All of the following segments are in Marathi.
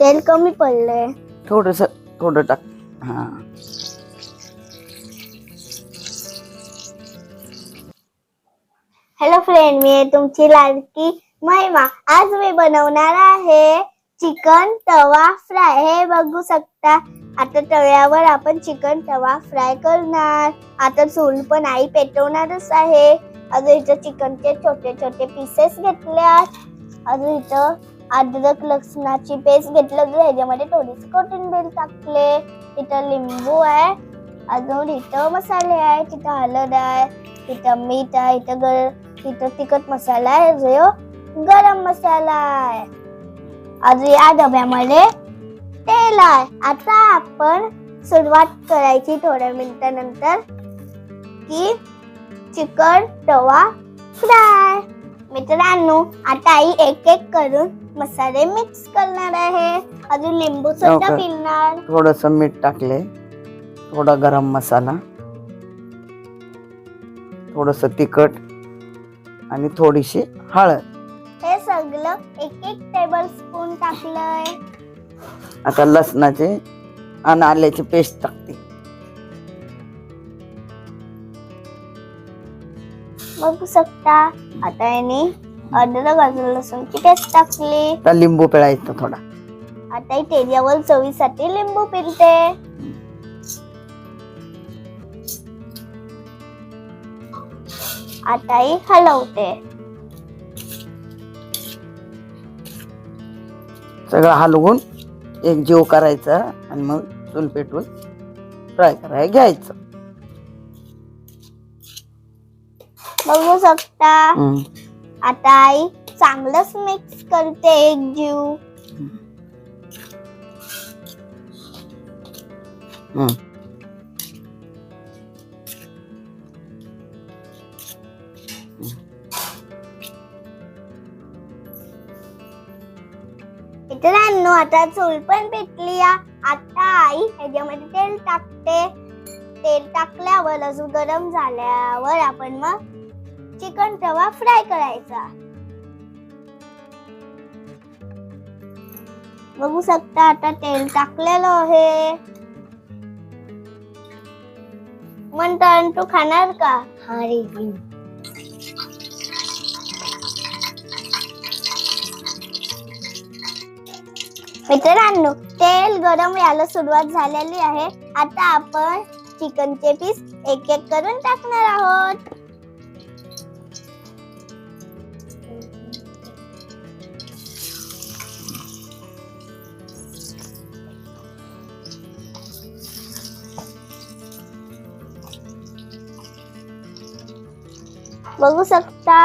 तेल कमी पडलंय. थोडस थोडं टाक. हा. हॅलो फ्रेंड मी तुमची लाडकी महिमा. आज मी बनवणार आहे चिकन तवा फ्राय. हे बघू शकता. आता तव्यावर आपण चिकन तवा फ्राय करणार. आता चूल पण आई पेटवणारच आहे. अजून इथं चिकनचे छोटे छोटे पीसेस घेतल्यात. अजून इथं अद्रक लसणाची पेस्ट घेतलं तर ह्याच्यामध्ये थोडीशी कोथिंबीर टाकले. इथं लिंबू आहे अजून इथं मसाले आहे तिथं हळद आहे इथं मीठ आहे इथं गर इथं तिखट मसाला आहे जो गरम मसाला आहे. अजून या डब्यामध्ये तेल आहे. आता आपण सुरुवात करायची थोड्या मिनिटानंतर की चिकन तवा फ्राय. मित्रांनो आता आई एक एक करून मसाले मिक्स करणार आहे. अजून लिंबू सुद्धा लवकर. पिळणार. थोडस मीठ टाकले. थोडा गरम मसाला. थोडस तिखट. आणि थोडीशी हळद. हे सगळं एक एक टेबल स्पून टाकलंय. आता लसणाचे आणि आल्याची पेस्ट टाकते. बघू शकता. आता याने अद्रक अजून लसूणची पेस्ट टाकली? आता लिंबू पिळायचं थोडा. आता ही त्याच्यावर चवीसाठी लिंबू पिळते. आता ही हलवते. सगळं हलवून एक जीव करायचा आणि मग चूल पेटवून फ्राय करायला घ्यायचं. बघू शकता हम्म. आता आई चांगलंच मिक्स करते एक जीव हम्म. मित्रांनो आता चूल पण पेटली आ. आता आई ह्याच्यामध्ये तेल टाकते तेल टाकल्यावर अजून गरम झाल्यावर आपण मग चिकन तवा फ्राय करायचा. बघू शकता आता तेल टाकलेलं आहे. म्हणतो तू खाणार का? हा रे मित्रांनो तेल गरम यायला सुरुवात झालेली आहे. आता आपण चिकनचे पीस एक एक करून टाकणार आहोत. बघू शकता.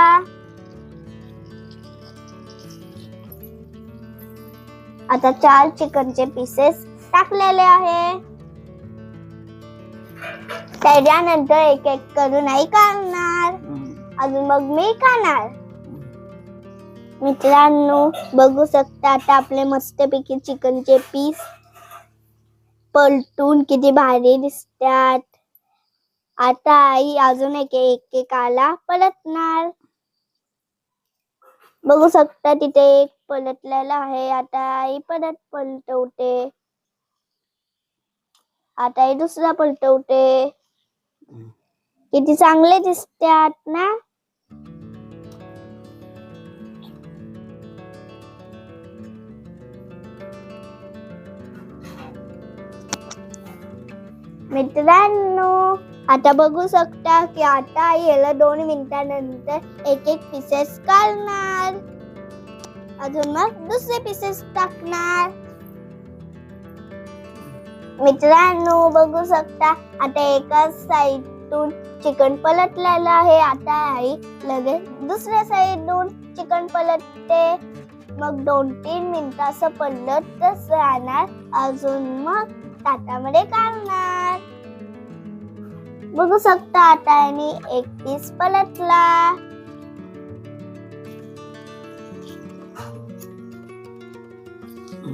आता चार चिकनचे पीसेस टाकलेले आहे. त्याच्यानंतर एक एक करून आई करणार. अजून मग मी खाणार. मित्रांनो बघू शकता आता आपले मस्तपैकी चिकनचे पीस पलटून किती भारी दिसतात. आता आई अजून एक एक एक आला पलटणार. बघू शकता तिथे एक पलटलेला आहे. आता आई परत पलटवते. आता आई दुसरा पलटवते. किती चांगले दिसतात ना. मित्रांनो आता बघू शकता की आता याला दोन मिनिटानंतर एक एक पीसेस काढणार अजून मग दुसरे पीसेस टाकणार. मित्रांनो बघू शकता आता एका साईडून चिकन पलटलेलं आहे. आता आई लगेच दुसऱ्या साईडून चिकन पलटते. मग दोन तीन मिनिटं असं पलटच राहणार. अजून मग ताटामध्ये काढणार बघू शकता आता याने एक पीस पलटला.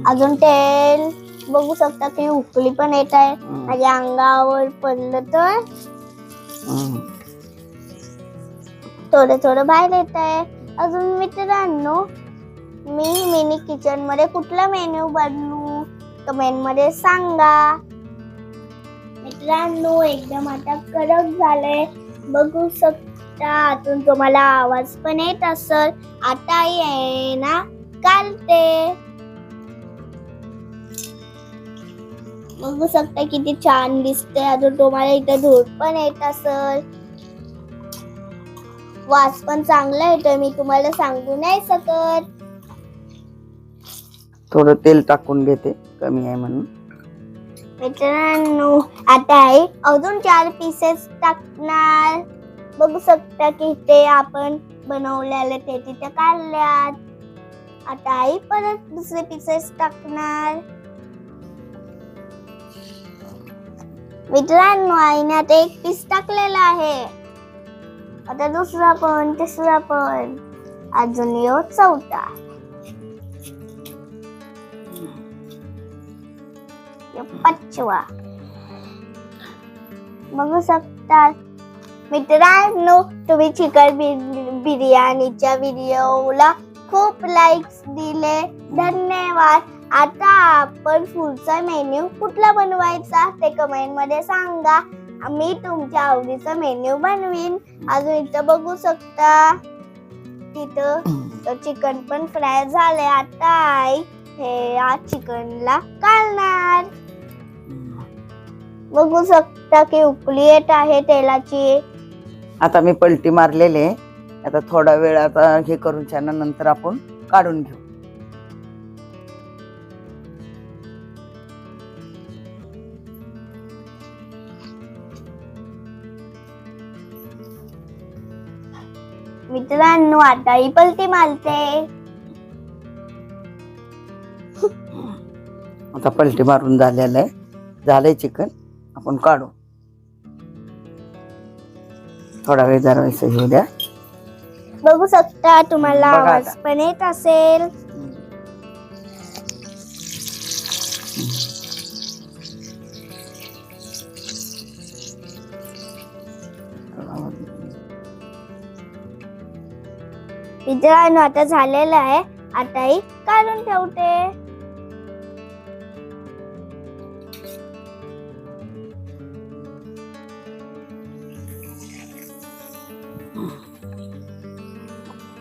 अजून तेल बघू शकता की उकळी पण येत आहे. माझ्या अंगावर पडलं तर. थोडं थोडं बाहेर येत आहे. अजून मित्रांनो मी मिनी किचनमध्ये कुठला मेन्यू बनवू? कमेंटमध्ये सांगा. मित्रांनो एकदम आता कडक झालंय. बघू शकता आतून तुम्हाला आवाज पण येत असल. आता ये ना कालते बघू शकता किती छान दिसते अजून तुम्हाला इथे धूळ पण येत असल. वास पण चांगला येतोय मी तुम्हाला सांगू नाही शकत. थोडं तेल टाकून घेते. कमी आहे म्हणून. मित्रांनो आता आहे अजून चार पीसेस टाकणार. बघू शकता की ते आपण बनवलेले ते तिथे काढल्यात. आता आई परत दुसरे पीसेस टाकणार. मित्रांनो आईने आता एक पीस टाकलेला आहे. आता दुसरा पण तिसरा पण. अजून येऊ चौथा. म्हणजे यो पाचवा. बघू शकता मित्रांनो तुम्ही चिकन बिर्याणीच्या व्हिडिओला खूप लाईक्स दिले. धन्यवाद. आता आपण पुढचा मेन्यू कुठला बनवायचा ते कमेंटमध्ये सांगा. मी तुमच्या आवडीचा मेन्यू बनवीन. अजून इथं बघू शकता. तिथं चिकन पण फ्राय झाले आता आई हे या चिकनला काढणार बघू शकता की उकळी येत आहे तेलाची. आता मी पलटी मारलेले आता थोडा वेळ आता हे करून छान नंतर आपण काढून घेऊ. मित्रांनो आता ही पलटी मारते. आता पलटी मारून झालेलं आहे. झालंय चिकन. आपण काढू. थोडा वेळ जरा वैसे घेऊ द्या. बघू शकता तुम्हाला बघा आवाज आता. पण येत असेल. मित्रांनो आता झालेलं आहे. आता ही काढून ठेवते.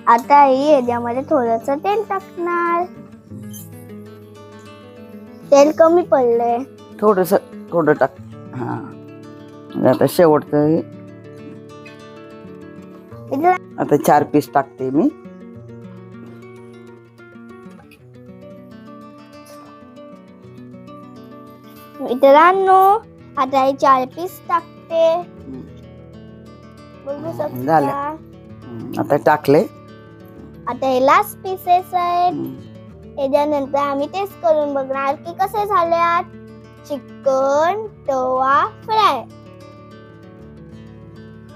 आता ही याच्यामध्ये थोडस तेल टाकणार. तेल कमी पडलंय. थोडस थोडं टाक. हा. म्हणजे आता शेवटचं आता चार पीस टाकते मी. मित्रांनो आता हे चार पीस टाकते. बघू. शकता. आता टाकले. आता हे लास्ट पीसेस आहेत. त्याच्यानंतर आम्ही टेस्ट करून बघणार की कसे झाले चिकन तवा फ्राय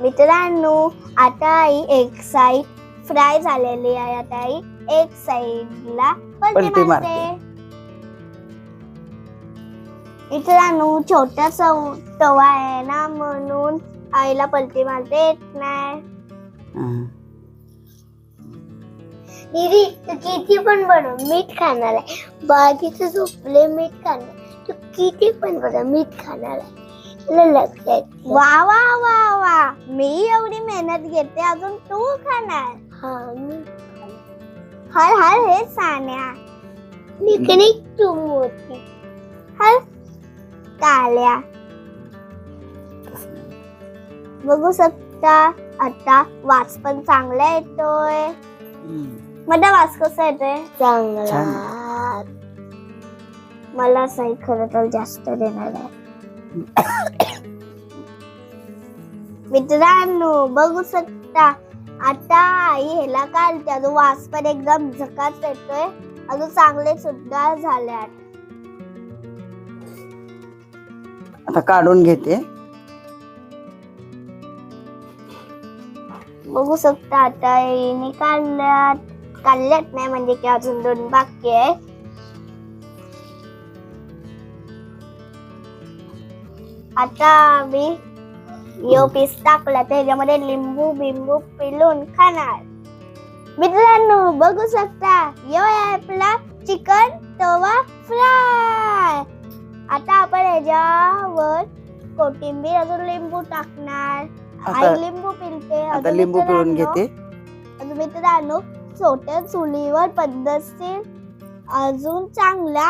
मित्रांनो आता ही एक साइड फ्राय झालेली आहे. आता ही एक साइडला पलटी मारते. मित्रांनो छोटासा तवा आहे ना म्हणून आईला पलटी मारते येत नाही. दीदी तू किती पण बनव मीठ खाणार आहे. बाकीचं झोपले मीठ खाणार तू किती पण बनव मीठ खाणार आहे. तुला लक्षात वा वा वा वा. मी एवढी मेहनत घेते अजून तू खाणार. हा मी हर हर हे सान्या. मी कधी तू मोठी. हर काल्या बघू शकता आता वास पण चांगला येतोय. हम्म. मला वास कसा येतोय? चांगला. मला सही खरं तर जास्त देणार आहे मित्रांनो बघू शकता आता आई ह्याला काढते. अजून वास पण एकदम झकाच येतोय. अजून चांगले सुद्धा झाल्यात आता काढून घेते. बघू शकता आता काढल्यात. काढल्यात नाही म्हणजे की अजून दोन बाकी आहे. आता मी यो पीस टाकला त्याच्यामध्ये लिंबू बिंबू पिलून खाणार. मित्रांनो बघू शकता यो आहे आपला चिकन तवा फ्राय. आता आपण ह्याच्यावर कोथिंबीर अजून लिंबू टाकणार. आई लिंबू पिलते आता लिंबू पिळून घेते. अजून मित्रांनो छोट्या चुलीवर पद्धतशीर अजून चांगला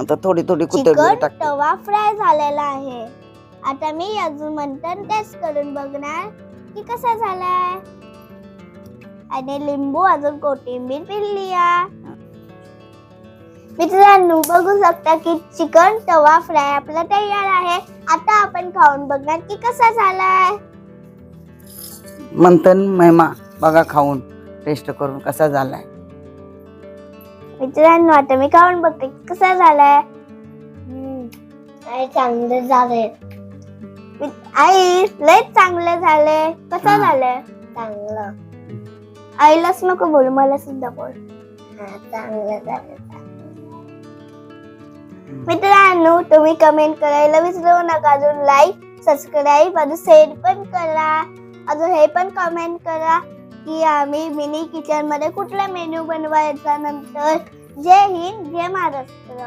आता थोडी थोडी चिकन टाकते. तवा फ्राय झालेला आहे. आता मी अजून मंथन टेस्ट करून बघणार की कसा झालाय. आणि लिंबू अजून कोथिंबीर पिल्ली मित्रांनो बघू शकता की चिकन तवा फ्राय आपला तयार आहे. आता आपण खाऊन बघणार की कसा झालाय. मंथन महिमा बघा खाऊन. टेस्ट करून कसा झालाय? मित्रांनो आता मी खाऊन बघते? कसा झालाय? चांगले झाले आई लय चांगले झाले कसा. झालंय? चांगलं. आईलाच नको बोल मला सुद्धा बोल. चांगलं झालं मित्रांनो तुम्ही कमेंट करायला विसरू नका. अजून लाईक सबस्क्राईब अजून शेअर पण करा. अजून हे पण कमेंट करा. की आम्ही मिनी किचनमध्ये कुठला मेन्यू बनवायचा नंतर? जय हिंद जय महाराष्ट्र.